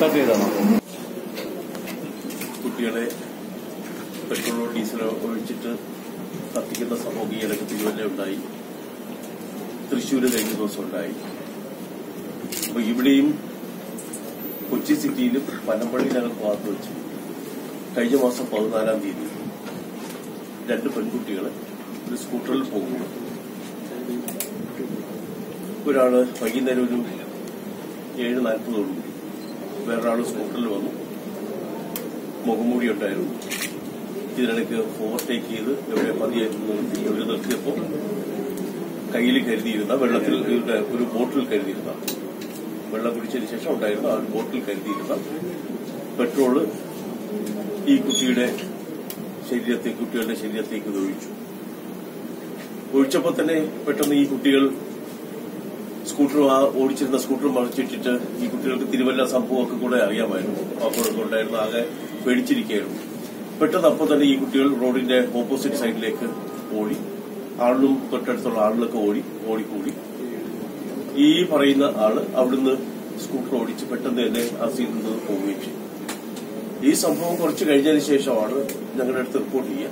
Start ചെയ്താണോ കുട്ടികളെ പെട്രോളോ ഡീസലോ ഒഴിച്ചിട്ട് കത്തിക്കുന്ന സംഭവം ഈ ഇടയ്ക്ക് തിരുവല്ല ഉണ്ടായി. തൃശ്ശൂര് കഴിഞ്ഞ ദിവസം ഉണ്ടായി. അപ്പൊ ഇവിടെയും കൊച്ചി സിറ്റിയിലും പനമ്പള്ളിനകത്ത് ഭാഗത്ത് വെച്ച്. കഴിഞ്ഞ മാസം പതിനാലാം തീയതി രണ്ട് പെൺകുട്ടികളെ ഒരു സ്കൂട്ടറിൽ പോകുന്നു. ഒരാൾ വൈകുന്നേരം ഒരു ഏഴ് നാൽപ്പതോടുകൂടി. വേറൊരാൾ സ്കൂട്ടറിൽ വന്നു. മുഖംമൂടി ഉണ്ടായിരുന്നു ഇതിനിടയ്ക്ക് ഓവർടേക്ക് ചെയ്ത് എവിടെ പതിയെ നിർത്തി നിർത്തിയപ്പോൾ കയ്യിൽ കരുതിയിരുന്ന വെള്ളത്തിൽ ഒരു ബോട്ടിൽ കരുതിയിരുന്ന വെള്ളം കുടിച്ചതിന് ശേഷം ഉണ്ടായിരുന്ന ആ ബോട്ടിൽ കരുതിയിരുന്ന പെട്രോൾ ഈ കുട്ടിയുടെ ശരീരത്തെ കുട്ടികളുടെ ശരീരത്തേക്ക് ഒഴിച്ചു. ഒഴിച്ചപ്പോൾ തന്നെ പെട്ടെന്ന് ഈ കുട്ടികൾ സ്കൂട്ടർ ആ ഓടിച്ചിരുന്ന സ്കൂട്ടർ മറിച്ചിട്ടിട്ട് ഈ കുട്ടികൾക്ക് തിരുവല്ല സംഭവമൊക്കെ കൂടെ അറിയാമായിരുന്നു. അപ്പോഴൊക്കെ ഉണ്ടായിരുന്നു. ആകെ പേടിച്ചിരിക്കുകയായിരുന്നു. പെട്ടെന്ന് അപ്പോൾ തന്നെ ഈ കുട്ടികൾ റോഡിന്റെ ഓപ്പോസിറ്റ് സൈഡിലേക്ക് ഓടി. ആളിലും തൊട്ടടുത്തുള്ള ആളിലൊക്കെ ഓടി ഓടിക്കൂടി. ഈ പറയുന്ന ആൾ അവിടുന്ന് സ്കൂട്ടർ ഓടിച്ച് പെട്ടെന്ന് തന്നെ ആ സീനിൽ നിന്ന് പോവുകയും ചെയ്തു. ഈ സംഭവം കുറച്ച് കഴിഞ്ഞതിന് ശേഷമാണ് ഞങ്ങളുടെ അടുത്ത് റിപ്പോർട്ട് ചെയ്യുക.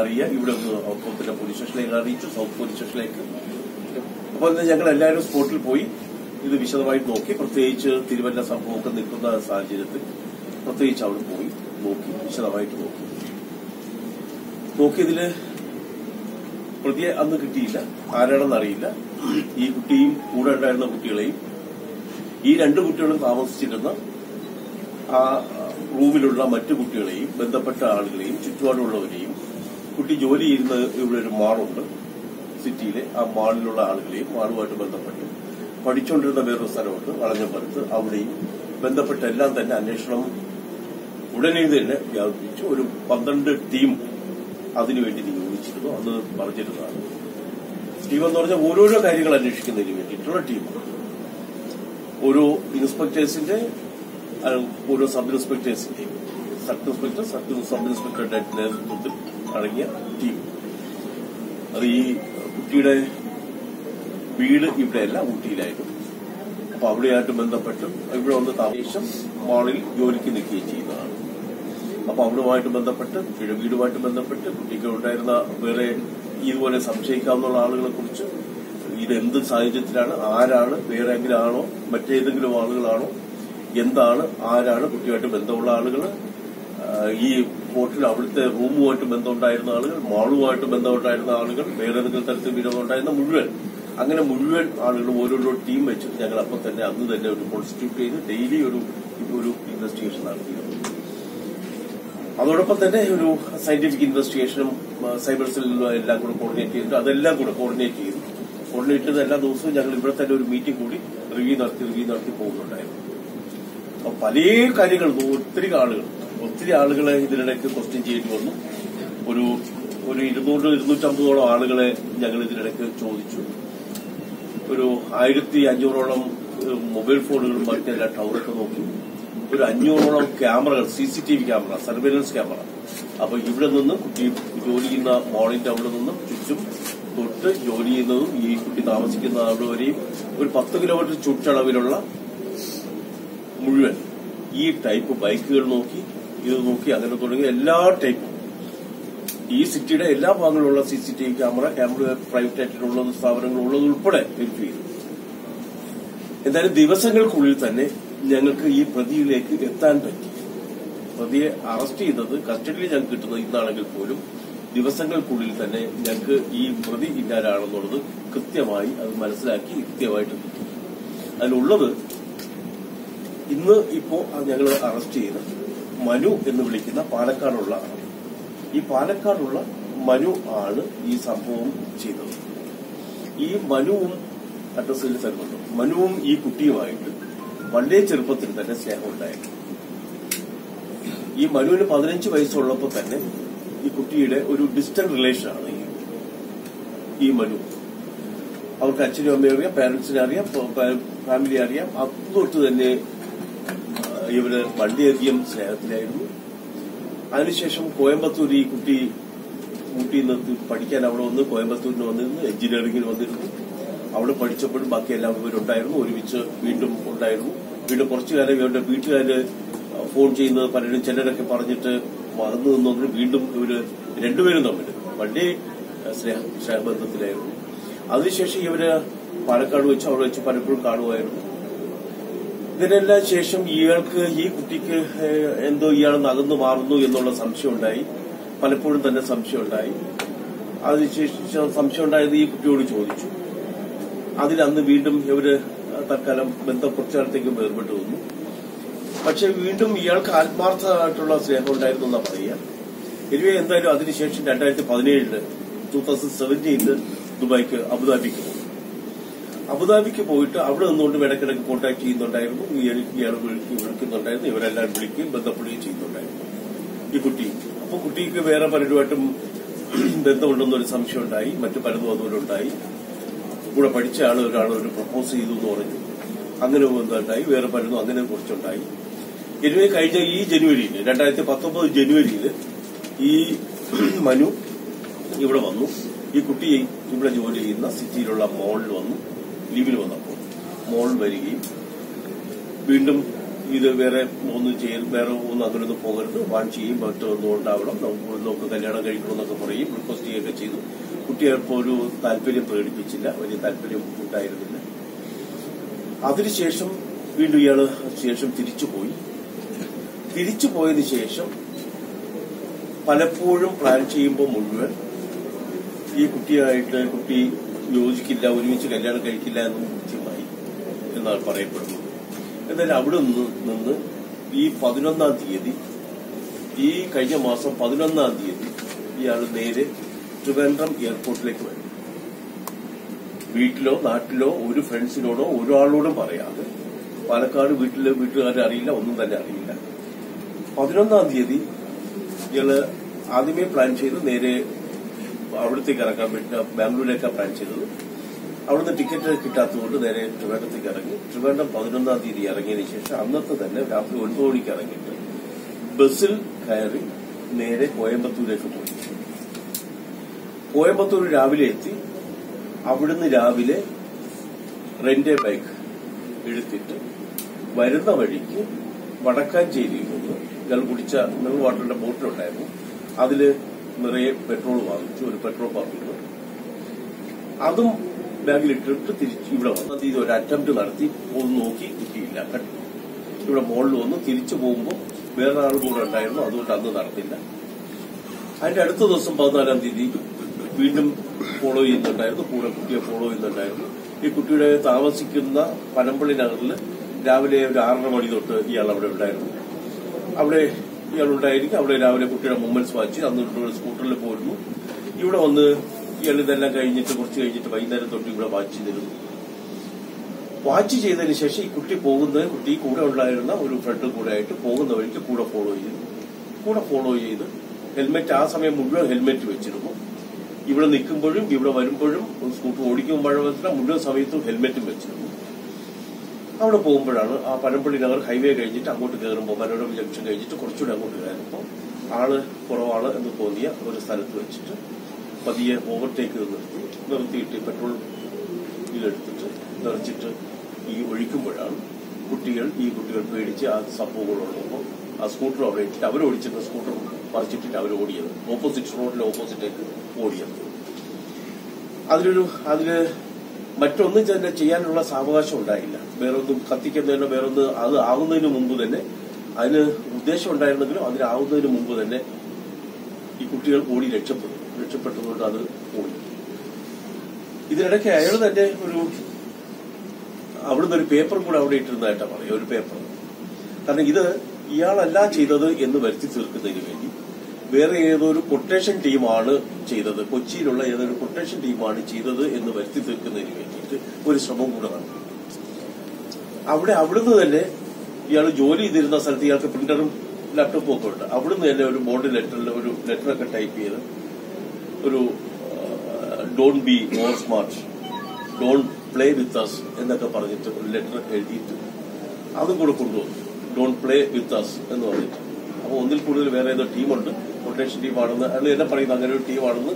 അറിയുക ഇവിടെ ഒന്ന് പോലീസ് സ്റ്റേഷനിലേക്ക് അറിയിച്ചു. സൗത്ത് പോലീസ് സ്റ്റേഷനിലേക്ക് അപ്പോൾ ഇന്ന് ഞങ്ങൾ എല്ലാവരും സ്പോട്ടിൽ പോയി ഇത് വിശദമായിട്ട് നോക്കി. പ്രത്യേകിച്ച് തിരുവല്ല സംഭവമൊക്കെ നിൽക്കുന്ന സാഹചര്യത്തിൽ പ്രത്യേകിച്ച് അവിടെ പോയി നോക്കി വിശദമായിട്ട് നോക്കി. നോക്കിയതിൽ പ്രതിയെ അന്ന് കിട്ടിയില്ല. ആരാണെന്ന് അറിയില്ല. ഈ കുട്ടിയും കൂടെ ഉണ്ടായിരുന്ന കുട്ടികളെയും ഈ രണ്ട് കുട്ടികളും താമസിച്ചിരുന്ന ആ റൂമിലുള്ള മറ്റു കുട്ടികളെയും ബന്ധപ്പെട്ട ആളുകളെയും ചുറ്റുപാടുള്ളവരെയും കുട്ടി ജോലി ചെയ്യുന്ന ഇവിടെ ഒരു മാളുണ്ട് സിറ്റിയിലെ ആ മാളിലുള്ള ആളുകളെയും മാളുമായിട്ട് ബന്ധപ്പെട്ട്. പഠിച്ചുകൊണ്ടിരുന്ന വേറൊരു സ്ഥലമുണ്ട് വളഞ്ഞപ്പുറത്ത്. അവിടെയും ബന്ധപ്പെട്ട എല്ലാം തന്നെ അന്വേഷണം ഉടനെ തന്നെ വ്യാപിപ്പിച്ചു. ഒരു പന്ത്രണ്ട് ടീം അതിനുവേണ്ടി നിയോഗിച്ചിരുന്നു അന്ന് പറഞ്ഞിരുന്നതാണ്. ടീം എന്ന് പറഞ്ഞാൽ ഓരോരോ കാര്യങ്ങൾ അന്വേഷിക്കുന്നതിന് വേണ്ടിയിട്ടുള്ള ടീം. ഓരോ ഇൻസ്പെക്ടേഴ്സിന്റെ ഓരോ സബ് ഇൻസ്പെക്ടേഴ്സിന്റെയും സബ് ഇൻസ്പെക്ടർ സബ് സബ് ഇൻസ്പെക്ടറുടെ നേതൃത്വത്തിൽ അടങ്ങിയ ടീം. അത് ഈ കുട്ടിയുടെ വീട് ഇവിടെയല്ല ഊട്ടിയിലായിരുന്നു. അപ്പൊ അവിടെയായിട്ട് ബന്ധപ്പെട്ട് ഇവിടെ വന്ന് താമസം മാളിൽ ജോലിക്ക് നിൽക്കുകയും ചെയ്യുന്നതാണ്. അപ്പൊ അവിടുമായിട്ട് ബന്ധപ്പെട്ട് വീടുമായിട്ട് ബന്ധപ്പെട്ട് കുട്ടിക്ക് ഉണ്ടായിരുന്ന വേറെ ഇതുപോലെ സംശയിക്കാവുന്ന ആളുകളെ കുറിച്ച് ഇതെന്ത് സാഹചര്യത്തിലാണ് ആരാണ് വേറെ എങ്കിലും ആണോ മറ്റേതെങ്കിലും ആളുകളാണോ എന്താണ് ആരാണ് കുട്ടിയുമായിട്ട് ബന്ധമുള്ള ആളുകൾ ഈ ഹോട്ടൽ അവിടുത്തെ റൂമുമായിട്ട് ബന്ധമുണ്ടായിരുന്ന ആളുകൾ മാളുമായിട്ട് ബന്ധമുണ്ടായിരുന്ന ആളുകൾ വേറെ ഏതെങ്കിലും തരത്തിൽ വിനോദമുണ്ടായിരുന്ന മുഴുവൻ. അങ്ങനെ മുഴുവൻ ആളുകൾ ഓരോരോ ടീം വെച്ചിട്ട് ഞങ്ങൾ അപ്പം തന്നെ അന്ന് തന്നെ ഒരു കോൺസ്റ്റിറ്റ്യൂട്ട് ചെയ്ത് ഡെയിലി ഒരു ഒരു ഇൻവെസ്റ്റിഗേഷൻ നടത്തിയിരുന്നു. അതോടൊപ്പം തന്നെ ഒരു സയന്റിഫിക് ഇൻവെസ്റ്റിഗേഷനും സൈബർ സെല്ലിലും എല്ലാം കൂടെ കോർഡിനേറ്റ് ചെയ്തിട്ട് അതെല്ലാം കൂടെ കോർഡിനേറ്റ് ചെയ്തു. കോർഡിനേറ്റ് ചെയ്ത് എല്ലാ ദിവസവും ഞങ്ങൾ ഇവിടെ തന്നെ ഒരു മീറ്റിംഗ് കൂടി റിവ്യൂ നടത്തി റിവ്യൂ നടത്തി പോകുന്നുണ്ടായിരുന്നു. അപ്പൊ പല കാര്യങ്ങളും ഒത്തിരി ആളുകൾ ഒത്തിരി ആളുകളെ ഇതിനിടയ്ക്ക് ക്വസ്റ്റ്യൻ ചെയ്യേണ്ടി വന്നു ഒരു ഒരു ഇരുന്നൂറ് ഇരുന്നൂറ്റമ്പതോളം ആളുകളെ ഞങ്ങൾ ഇതിനിടയ്ക്ക് ചോദിച്ചു. ഒരു ആയിരത്തി അഞ്ഞൂറോളം മൊബൈൽ ഫോണുകളും മറ്റെല്ലാം ടവറൊക്കെ നോക്കി. ഒരു അഞ്ഞൂറോളം ക്യാമറകൾ C C T V camera surveillance camera. അപ്പൊ ഇവിടെ നിന്ന് കുട്ടി ജോലി ചെയ്യുന്ന മോളിന്റെ അവിടെ നിന്നും ചുറ്റും തൊട്ട് ജോലി ചെയ്യുന്നതും ഈ കുട്ടി താമസിക്കുന്ന അവിടെ വരെയും ഒരു പത്ത് കിലോമീറ്റർ ചുറ്റളവിലുള്ള മുഴുവൻ ഈ ടൈപ്പ് ബൈക്കുകൾ നോക്കി ഇത് നോക്കി അങ്ങനെ തുടങ്ങി എല്ലാ ടൈപ്പും ഈ സിറ്റിയുടെ എല്ലാ ഭാഗങ്ങളിലുള്ള C C T V camera camera private ആയിട്ടുള്ള സ്ഥാപനങ്ങൾ ഉള്ളത് ഉൾപ്പെടെ വെരിഫൈ ചെയ്തു. എന്തായാലും ദിവസങ്ങൾക്കുള്ളിൽ തന്നെ ഞങ്ങൾക്ക് ഈ പ്രതിയിലേക്ക് എത്താൻ പറ്റി. പ്രതിയെ അറസ്റ്റ് ചെയ്തത് കസ്റ്റഡിയിൽ ഞങ്ങൾക്ക് കിട്ടുന്നത് ഇന്നാണെങ്കിൽ പോലും ദിവസങ്ങൾക്കുള്ളിൽ തന്നെ ഞങ്ങൾക്ക് ഈ പ്രതി ഇല്ലാരാണെന്നുള്ളത് കൃത്യമായി അത് മനസ്സിലാക്കി കൃത്യമായിട്ട് കിട്ടി. അതിലുള്ളത് ഇന്ന് ഇപ്പോ ഞങ്ങൾ അറസ്റ്റ് ചെയ്ത മനു എന്ന് വിളിക്കുന്ന പാലക്കാടുള്ള. ഈ പാലക്കാടുള്ള മനു ആണ് ഈ സംഭവം ചെയ്തത്. ഈ മനുവും അഡ്രസ്സിൽ തരുന്നുണ്ട് മനുവും ഈ കുട്ടിയുമായിട്ട് വളരെ ചെറുപ്പത്തിൽ തന്നെ സ്നേഹമുണ്ടായിരുന്നു ഈ മനുവിന് പതിനഞ്ച് വയസ്സുള്ളപ്പോൾ തന്നെ ഈ കുട്ടിയുടെ ഒരു ഡിസ്റ്റന്റ് റിലേഷനാണ് ഈ ഈ മനു. അവർക്ക് അച്ഛനും അമ്മയും അറിയാം പാരന്റ്സിനെ അറിയാം ഫാമിലി അറിയാം. അതൊട്ട് തന്നെ ഇവർ വളരെയധികം സ്നേഹത്തിലായിരുന്നു. അതിനുശേഷം കോയമ്പത്തൂർ ഈ കുട്ടി ഊട്ടിയിൽ നിന്ന് പഠിക്കാൻ അവിടെ വന്ന് കോയമ്പത്തൂരിന് വന്നിരുന്നു എഞ്ചിനീയറിംഗിന് വന്നിരുന്നു. അവിടെ പഠിച്ചപ്പോഴും ബാക്കി എല്ലാവരും ഇവരുണ്ടായിരുന്നു. ഒരുമിച്ച് വീണ്ടും ഉണ്ടായിരുന്നു. വീണ്ടും കുറച്ചു കാലം ഇവരുടെ വീട്ടുകാര് ഫോൺ ചെയ്യുന്നത് പലരും ചിലരൊക്കെ പറഞ്ഞിട്ട് മറന്നു നിന്നുകൊണ്ട് വീണ്ടും ഇവർ രണ്ടുപേരും തമ്മിൽ വളരെ സ്നേഹ സ്നേഹബന്ധത്തിലായിരുന്നു. അതിനുശേഷം ഇവർ പാലക്കാട് വെച്ച് അവിടെ വെച്ച് പലപ്പോഴും കാണുമായിരുന്നു. ഇതിനെല്ലാം ശേഷം ഇയാൾക്ക് ഈ കുട്ടിക്ക് എന്തോ ഇയാൾ നകന്നു മാറുന്നു എന്നുള്ള സംശയം ഉണ്ടായി പലപ്പോഴും തന്നെ സംശയം ഉണ്ടായി അതിനുശേഷം സംശയം ഉണ്ടായത് ഈ കുട്ടിയോട് ചോദിച്ചു. അതിൽ അന്ന് വീണ്ടും ഇവർ തൽക്കാലം ബന്ധം കുറച്ചു കാലത്തേക്ക് വേർപെട്ടു വന്നു. പക്ഷെ വീണ്ടും ഇയാൾക്ക് ആത്മാർത്ഥമായിട്ടുള്ള സ്നേഹം ഉണ്ടായിരുന്നു എന്നാ പറയുക. എനിവേ എന്തായാലും അതിനുശേഷം രണ്ടായിരത്തി പതിനേഴിൽ ടൂ തൗസൻഡ് സെവന്റീനിൽ ദുബായിക്ക് അബുദാബിക്ക് പോയി അബുദാബിക്ക് പോയിട്ട് അവിടെ നിന്നുകൊണ്ട് ഇടയ്ക്കിടയ്ക്ക് കോൺടാക്ട് ചെയ്യുന്നുണ്ടായിരുന്നു. ഇയാൾ ഇയാൾ വിളിക്കും വിളിക്കുന്നുണ്ടായിരുന്നു. ഇവരെല്ലാം വിളിക്കുകയും ബന്ധപ്പെടുകയും ചെയ്യുന്നുണ്ടായിരുന്നു. ഈ കുട്ടി. അപ്പൊ കുട്ടിക്ക് വേറെ പലരുമായിട്ടും ബന്ധമുണ്ടെന്നൊരു സംശയം ഉണ്ടായി മറ്റു പലതും അതുപോലുണ്ടായി. കൂടെ പഠിച്ച ആൾ ഒരാൾ ഒരു പ്രപ്പോസ് ചെയ്തു എന്ന് പറഞ്ഞു. അങ്ങനെ ബന്ധമുണ്ടായി. വേറെ പലതും അങ്ങനെ കുറച്ചുണ്ടായി. എനിവേ കഴിഞ്ഞ ഈ ജനുവരിയിൽ രണ്ടായിരത്തി പത്തൊമ്പത് ജനുവരിയിൽ ഈ മനു ഇവിടെ വന്നു. ഈ കുട്ടി ഇവിടെ ജോലി ചെയ്യുന്ന സിറ്റിയിലുള്ള മോളിൽ വന്നു. ലീവിൽ വന്നപ്പോൾ മോൾ വരികയും വീണ്ടും ഇത് വേറെ ഒന്നും ചെയ്യ വേറെ ഒന്നും അങ്ങനെയൊന്നും പോകരുത് വാൺ ചെയ്യും മറ്റൊന്നും ഉണ്ടാവണം നമുക്ക് കല്യാണം കഴിക്കണമെന്നൊക്കെ പറയും റിക്വസ്റ്റ് ചെയ്യുകയൊക്കെ ചെയ്തു. കുട്ടിയപ്പോ ഒരു താല്പര്യം പ്രകടിപ്പിച്ചില്ല വലിയ താല്പര്യം ഉണ്ടായിരുന്നില്ല. അതിനുശേഷം വീണ്ടും ഇയാൾ ശേഷം തിരിച്ചു പോയി. തിരിച്ചു പോയതിനു ശേഷം പലപ്പോഴും പ്ലാൻ ചെയ്യുമ്പോൾ മുഴുവൻ ഈ കുട്ടിയായിട്ട് കുട്ടി യോജിക്കില്ല ഒരുമിച്ച് കല്യാണം കഴിക്കില്ല എന്ന് കൃത്യമായി എന്നാണ് പറയപ്പെടുന്നത്. എന്നാൽ അവിടെ നിന്ന് ഈ പതിനൊന്നാം തീയതി ഈ കഴിഞ്ഞ മാസം പതിനൊന്നാം തീയതി ഇയാൾ നേരെ ട്രിവാൻഡ്രം എയർപോർട്ടിലേക്ക് വരും. വീട്ടിലോ നാട്ടിലോ ഒരു ഫ്രണ്ട്സിനോടോ ഒരാളോടും പറയാതെ പാലക്കാട് വീട്ടിലെ വീട്ടുകാരെ അറിയില്ല ഒന്നും തന്നെ അറിയില്ല. പതിനൊന്നാം തീയതി ഇയാൾ ആദ്യമേ പ്ലാൻ ചെയ്ത് നേരെ അവിടത്തേക്ക് ഇറക്കാൻ വേണ്ടി ബാംഗ്ലൂരിലേക്കാണ് പ്ലാൻ ചെയ്തത്. അവിടുന്ന് ടിക്കറ്റ് കിട്ടാത്തതുകൊണ്ട് നേരെ ട്രിവാൻഡ്രത്തേക്ക് ഇറങ്ങി. ട്രിവാൻഡ്രം പതിനൊന്നാം തീയതി ഇറങ്ങിയതിനു ശേഷം അന്നത്തെ തന്നെ രാത്രി ഒൻപത് മണിക്ക് ഇറങ്ങിയിട്ട് ബസ്സിൽ കയറി നേരെ കോയമ്പത്തൂരിലേക്ക് പോയി. കോയമ്പത്തൂർ രാവിലെ എത്തി. അവിടുന്ന് രാവിലെ റെന്റ് ബൈക്ക് എടുത്തിട്ട് വരുന്ന വഴിക്ക് വടക്കാഞ്ചേരിയിൽ നിന്ന് ഞങ്ങൾ കുടിച്ച മിനറൽ വാട്ടറിന്റെ ബോട്ടിലുണ്ടായിരുന്നു. അതിൽ നിറയെ പെട്രോൾ വാങ്ങിച്ചു ഒരു പെട്രോൾ പമ്പിൽ അതും ബാഗിലിട്ടിട്ട് തിരിച്ച് ഇവിടെ വന്നു. ഇത് ഒരു അറ്റംപ്റ്റ് നടത്തി ഒന്ന് നോക്കി കിട്ടിയില്ല. ഇവിടെ മുകളിൽ വന്ന് തിരിച്ചു പോകുമ്പോൾ വേറെ ആൾ കൂടെ ഉണ്ടായിരുന്നു അതുകൊണ്ട് അന്ന് നടത്തില്ല. അതിന്റെ അടുത്ത ദിവസം പതിനാലാം തീയതി വീണ്ടും ഫോളോ ചെയ്യുന്നുണ്ടായിരുന്നു കൂടെ കുട്ടിയെ ഫോളോ ചെയ്യുന്നുണ്ടായിരുന്നു ഈ കുട്ടിയുടെ താമസിക്കുന്ന പനമ്പള്ളി നഗറിൽ രാവിലെ ഒരു ആറര മണി തൊട്ട് ഇയാൾ അവിടെ ഉണ്ടായിരുന്നു. അവിടെ ഇയാൾ ഉണ്ടായിരിക്കും അവിടെ രാവിലെ കുട്ടിയുടെ മൂവ്മെന്റ്സ് വാച്ച് അന്ന് സ്കൂട്ടറിൽ പോയിരുന്നു ഇവിടെ വന്ന് ഇയാൾ ഇതെല്ലാം കഴിഞ്ഞിട്ട് കുറച്ച് കഴിഞ്ഞിട്ട് വൈകുന്നേരം തൊട്ട് ഇവിടെ വാച്ച് ചെയ്തിരുന്നു. വാച്ച് ചെയ്തതിന് ശേഷം ഈ കുട്ടി പോകുന്ന കുട്ടി കൂടെ ഉണ്ടായിരുന്ന ഒരു ഫ്രണ്ട് കൂടെ ആയിട്ട് പോകുന്ന വഴിക്ക് കൂടെ ഫോളോ ചെയ്തു. കൂടെ ഫോളോ ചെയ്ത് ഹെൽമെറ്റ് ആ സമയം മുഴുവൻ ഹെൽമെറ്റ് വെച്ചിരുന്നു. ഇവിടെ നിൽക്കുമ്പോഴും ഇവിടെ വരുമ്പോഴും സ്കൂട്ടർ ഓടിക്കുമ്പോഴും മുഴുവൻ സമയത്തും ഹെൽമെറ്റും വെച്ചിരുന്നു. അവിടെ പോകുമ്പോഴാണ് ആ പനമ്പള്ളി നഗർ ഹൈവേ കഴിഞ്ഞിട്ട് അങ്ങോട്ട് കയറുമ്പോൾ മനോരമ ജംഗ്ഷൻ കഴിഞ്ഞിട്ട് കുറച്ചുകൂടെ അങ്ങോട്ട് കയറുമ്പോൾ ആൾ കുറവാണ് എന്ന് തോന്നിയ ഒരു സ്ഥലത്ത് വെച്ചിട്ട് പതിയെ ഓവർടേക്ക് നിർത്തി. നിർത്തിയിട്ട് പെട്രോൾ ഇതിലെടുത്തിട്ട് നിറച്ചിട്ട് ഈ ഒഴിക്കുമ്പോഴാണ് കുട്ടികൾ ഈ കുട്ടികൾ പേടിച്ച് ആ സംഭവങ്ങളുള്ളപ്പോൾ ആ സ്കൂട്ടർ അവിടെ ഇട്ടിട്ട് അവർ ഓടിച്ചിട്ട് സ്കൂട്ടർ പറിച്ചിട്ടിട്ട് അവർ ഓടിയത്. ഓപ്പോസിറ്റ് റോഡിലെ ഓപ്പോസിറ്റേക്ക് ഓടിയത്. അതിലൊരു അതിൽ മറ്റൊന്നും തന്നെ ചെയ്യാനുള്ള സാവകാശം ഉണ്ടായില്ല. വേറൊന്നും കത്തിക്കുന്നതിനോ വേറൊന്ന് അത് ആവുന്നതിന് മുമ്പ് തന്നെ അതിന് ഉദ്ദേശം ഉണ്ടായിരുന്നെങ്കിലും അതിനാവുന്നതിന് മുമ്പ് തന്നെ ഈ കുട്ടികൾ ഓടി രക്ഷപ്പെട്ടു. രക്ഷപ്പെട്ടതുകൊണ്ട് അത് ഓടി. ഇതിനിടയ്ക്ക് അയാൾ തന്നെ ഒരു അവിടുന്ന് ഒരു പേപ്പറും കൂടെ അവിടെ ഇട്ടിരുന്നതായിട്ടാണ് പറയുക. ഒരു പേപ്പർ. കാരണം ഇത് ഇയാളല്ല ചെയ്തത് എന്ന് വരുത്തി തീർക്കുന്നതിന് വേണ്ടി വേറെ ഏതോ ഒരു കൊട്ടേഷൻ ടീമാണ് ചെയ്തത്? കൊച്ചിയിലുള്ള ഏതൊരു കൊട്ടേഷൻ ടീമാണ് ചെയ്തത് എന്ന് വരുത്തി തീർക്കുന്നതിന് വേണ്ടിയിട്ട് ഒരു ശ്രമം കൂടെ നടത്തി അവിടെ അവിടുന്ന് തന്നെ ഇയാൾ ജോലി ചെയ്തിരുന്ന സ്ഥലത്ത് ഇയാൾക്ക് പ്രിന്ററും ലാപ്ടോപ്പും ഒക്കെ ഉണ്ട്. അവിടുന്ന് തന്നെ ഒരു ബോർഡ് ലെറ്ററിൽ ഒരു ലെറ്ററൊക്കെ ടൈപ്പ് ചെയ്ത് ഒരു don't be more smart don't play with us എന്നൊക്കെ പറഞ്ഞിട്ട് ഒരു ലെറ്റർ എഴുതിയിട്ട് അതും കൂടെ കൊണ്ടുവന്നു. ഡോൺ പ്ലേ വിത്ത് അസ് എന്ന് പറഞ്ഞിട്ട്. അപ്പോൾ ഒന്നിൽ കൂടുതൽ വേറെ ഏതോ ടീമുണ്ട്. കൊട്ടേഷൻ ടീമാണെന്ന് അല്ലെങ്കിൽ എന്നെ പറയുന്നത് അങ്ങനെ ഒരു ടീമാണെന്ന്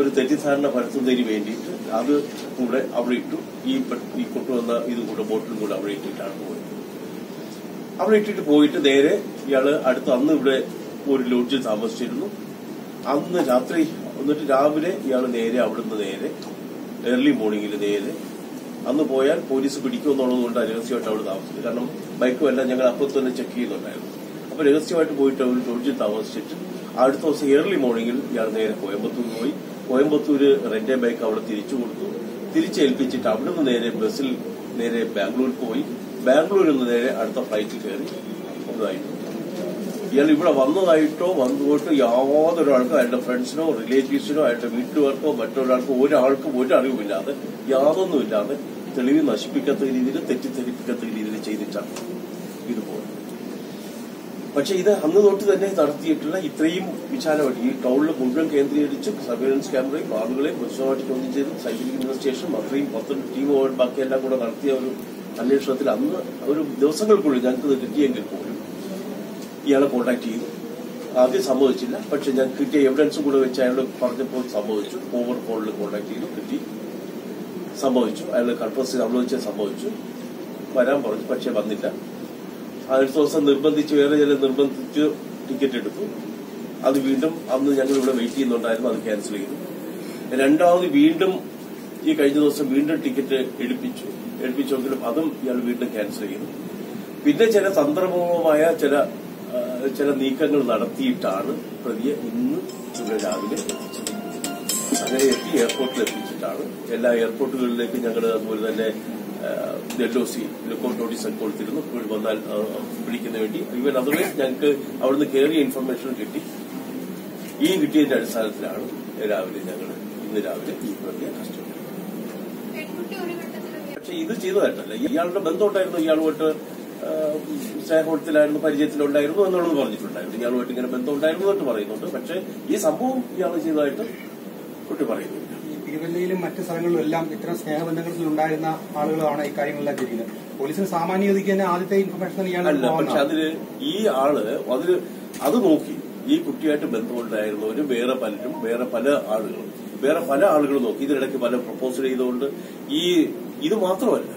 ഒരു തെറ്റിദ്ധാരണ പരത്തുന്നതിന് വേണ്ടിയിട്ട് അത് കൂടെ അവിടെ ഇട്ടു. ഈ ഈ കൊണ്ടുവന്ന ഇതും കൂടെ ബോട്ടിലും കൂടെ അവിടെ ഇട്ടിട്ടാണ് പോയത്. അവിടെ ഇട്ടിട്ട് പോയിട്ട് നേരെ ഇയാൾ അടുത്ത് അന്ന് ഇവിടെ ഒരു ലോഡ്ജിൽ താമസിച്ചിരുന്നു. അന്ന് രാത്രി എന്നിട്ട് രാവിലെ ഇയാൾ നേരെ അവിടുന്ന് നേരെ ഏർലി മോർണിംഗിൽ നേരെ അന്ന് പോയാൽ പോലീസ് പിടിക്കുമെന്നുള്ളത് കൊണ്ട് അവിടെ താമസിച്ചു. കാരണം ബൈക്കും എല്ലാം ഞങ്ങൾ അപ്പോൾ തന്നെ ചെക്ക് ചെയ്യുന്നുണ്ടായിരുന്നു. അപ്പൊ രഹസ്യമായിട്ട് പോയിട്ട് അവർ ലോഡ്ജിൽ താമസിച്ചിട്ട് അടുത്ത ദിവസം ഏർലി മോർണിംഗിൽ ഇയാൾ നേരെ കോയമ്പത്തൂർ പോയി. കോയമ്പത്തൂർ റെന്റേ ബൈക്ക് അവിടെ തിരിച്ചു കൊടുത്തു. തിരിച്ചേൽപ്പിച്ചിട്ട് അവിടെ നിന്ന് നേരെ ബസ്സിൽ നേരെ ബാംഗ്ലൂർ പോയി. ബാംഗ്ലൂരിൽ നിന്ന് നേരെ അടുത്ത ഫ്ലൈറ്റിൽ കയറി. ഇയാൾ ഇവിടെ വന്നതായിട്ടോ വന്നുപോയിട്ടോ യാതൊരാൾക്കും അയാളുടെ ഫ്രണ്ട്സിനോ റിലേറ്റീവ്സിനോ അയാളുടെ വീട്ടുകാർക്കോ മറ്റൊരാൾക്കോ ഒരാൾക്കും ഒരു അറിവുമില്ലാതെ യാതൊന്നുമില്ലാതെ തെളിവ് നശിപ്പിക്കാത്ത രീതിയിൽ തെറ്റിദ്ധരിപ്പിക്കാത്ത രീതിയിൽ ചെയ്തിട്ടാണ് ഇത് പോകുന്നത് പക്ഷെ ഇത് അന്ന് തൊട്ട് തന്നെ നടത്തിയിട്ടുള്ള ഇത്രയും വിശാലമായിട്ട് ഈ ടൗണിൽ മുഴുവൻ കേന്ദ്രീകരിച്ച് സർവേലൻസ് ക്യാമറയും ബാബുകളെയും പൊതുസമായിട്ട് ചെയ്ത് സൈബറിക് ഇൻവെസ്റ്റിഗേഷൻ അത്രയും പത്ത് ടീം ബാക്കിയെല്ലാം കൂടെ നടത്തിയ ഒരു അന്വേഷണത്തിൽ അന്ന് ഒരു ദിവസങ്ങൾക്കുള്ളിൽ ഞങ്ങൾക്ക് കിട്ടിയെങ്കിൽ പോലും ഇയാളെ കോൺടാക്ട് ചെയ്തു. ആദ്യം സമ്മതിച്ചില്ല. പക്ഷെ ഞാൻ കിട്ടിയ എവിഡൻസും കൂടെ വെച്ച് അയാൾ പറഞ്ഞപ്പോൾ സമ്മതിച്ചു. ഓവർ ഫോണിൽ കോൺടാക്ട് ചെയ്തു. കിട്ടി. സംഭവിച്ചു അയാൾ കൺഫ്രസ് ചെയ്ത് സംഭവിച്ചു വരാൻ പറഞ്ഞു. പക്ഷെ വന്നില്ല. അടുത്ത ദിവസം നിർബന്ധിച്ച് വേറെ ചില നിർബന്ധിച്ച് ടിക്കറ്റ് എടുത്തു. അത് വീണ്ടും അന്ന് ഞങ്ങൾ ഇവിടെ വെയിറ്റ് ചെയ്യുന്നുണ്ടായിരുന്നു അത് ക്യാൻസൽ ചെയ്തു. രണ്ടാമത് വീണ്ടും ഈ കഴിഞ്ഞ ദിവസം വീണ്ടും ടിക്കറ്റ് എടുപ്പിച്ചു. എടുപ്പിച്ചെങ്കിലും അതും ഇയാൾ വീണ്ടും ക്യാൻസൽ ചെയ്തു. പിന്നെ ചില തന്ത്രപൂർവമായ ചില ചില നീക്കങ്ങൾ നടത്തിയിട്ടാണ് പ്രതിയെ ഇന്ന് ഇവിടെ രാവിലെ എത്തിച്ചത്. അങ്ങനെ എത്തി എയർപോർട്ടിൽ എത്തിച്ചിട്ടാണ്. എല്ലാ എയർപോർട്ടുകളിലേക്കും ഞങ്ങൾ അതുപോലെ തന്നെ L O C lookout notice കൊടുത്തിരുന്നു. വന്നാൽ വിളിക്കുന്ന വേണ്ടി. ഈവൻ അതർവൈസ് ഞങ്ങൾക്ക് അവിടുന്ന് കയറിയ ഇൻഫർമേഷൻ കിട്ടി. ഈ കിട്ടിയതിന്റെ അടിസ്ഥാനത്തിലാണ് രാവിലെ ഞങ്ങൾ ഇന്ന് രാവിലെ ഈ പ്രതിയെ കസ്റ്റഡി പക്ഷെ ഇത് ചെയ്തതായിട്ടല്ല. ഇയാളുടെ ബന്ധമുണ്ടായിരുന്നു. ഇയാളുമായിട്ട് സ്നേഹത്തിലായിരുന്നു പരിചയത്തിലുണ്ടായിരുന്നു എന്നുള്ളത് പറഞ്ഞിട്ടുണ്ടായിരുന്നു. ഇയാളുമായിട്ട് ഇങ്ങനെ ബന്ധമുണ്ടായിരുന്നു എന്ന് പറയുന്നുണ്ട്. പക്ഷെ ഈ സംഭവം ഇയാൾ ചെയ്തതായിട്ട് കുട്ടി പറയുന്നു. തിരുവല്ലയിലും മറ്റു സ്ഥലങ്ങളിലും എല്ലാം ഇത്തരം സ്നേഹബന്ധങ്ങളിൽ ഉണ്ടായിരുന്ന ആളുകളാണ് ഈ കാര്യങ്ങളെല്ലാം ചെയ്യുന്നത് പോലീസിന് സാമാന്യതയ്ക്ക് തന്നെ ആദ്യത്തെ ഇൻഫർമേഷൻ ഇയാൾ പക്ഷെ അതിൽ ഈ ആൾ അതിൽ അത് നോക്കി. ഈ കുട്ടിയായിട്ട് ബന്ധമുണ്ടായിരുന്നവര് വേറെ പലരും വേറെ പല ആളുകളും. വേറെ പല ആളുകളും നോക്കി. ഇതിനിടയ്ക്ക് പല പ്രപ്പോസൽ ചെയ്തുകൊണ്ട് ഈ ഇത് മാത്രമല്ല.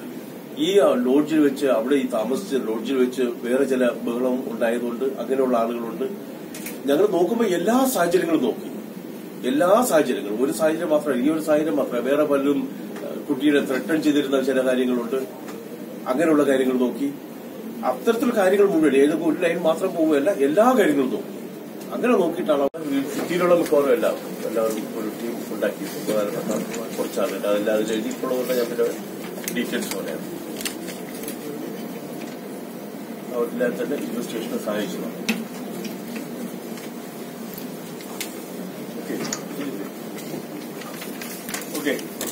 ഈ ലോഡ്ജിൽ വെച്ച് അവിടെ ഈ താമസിച്ച ലോഡ്ജിൽ വെച്ച് വേറെ ചില ബഹളം ഉണ്ടായതുകൊണ്ട് അങ്ങനെയുള്ള ആളുകളുണ്ട്. ഞങ്ങൾ നോക്കുമ്പോൾ എല്ലാ സാഹചര്യങ്ങളും നോക്കി. എല്ലാ സാഹചര്യങ്ങളും ഒരു സാഹചര്യം മാത്രമല്ല ഈ ഒരു സാഹചര്യം മാത്രമല്ല വേറെ പലരും കുട്ടിയുടെ ത്രെട്ടൺ ചെയ്തിരുന്ന ചില കാര്യങ്ങളുണ്ട്. അങ്ങനെയുള്ള കാര്യങ്ങൾ നോക്കി. അത്തരത്തിൽ കാര്യങ്ങൾ മുഴുവൻ ഏത് ഒരു ലൈൻ മാത്രം പോവുകയല്ല എല്ലാ കാര്യങ്ങളും നോക്കി. അങ്ങനെ നോക്കിയിട്ടാണ് സിറ്റിയിലുള്ള മിക്കവാറും എല്ലാം എല്ലാവരും ഒരു ടീം ഉണ്ടാക്കി. പ്രധാനപ്പെട്ട കുറച്ചാളുണ്ട് അതെല്ലാം അതിൽ എഴുതിയിട്ടുള്ളതുകൊണ്ട് ഞാൻ പിന്നെ ഡീറ്റെയിൽസ് പറയാം. അവരെല്ലാം തന്നെ ഇൻവെസ്റ്റേഷനെ സഹായിച്ചതാണ് Okay.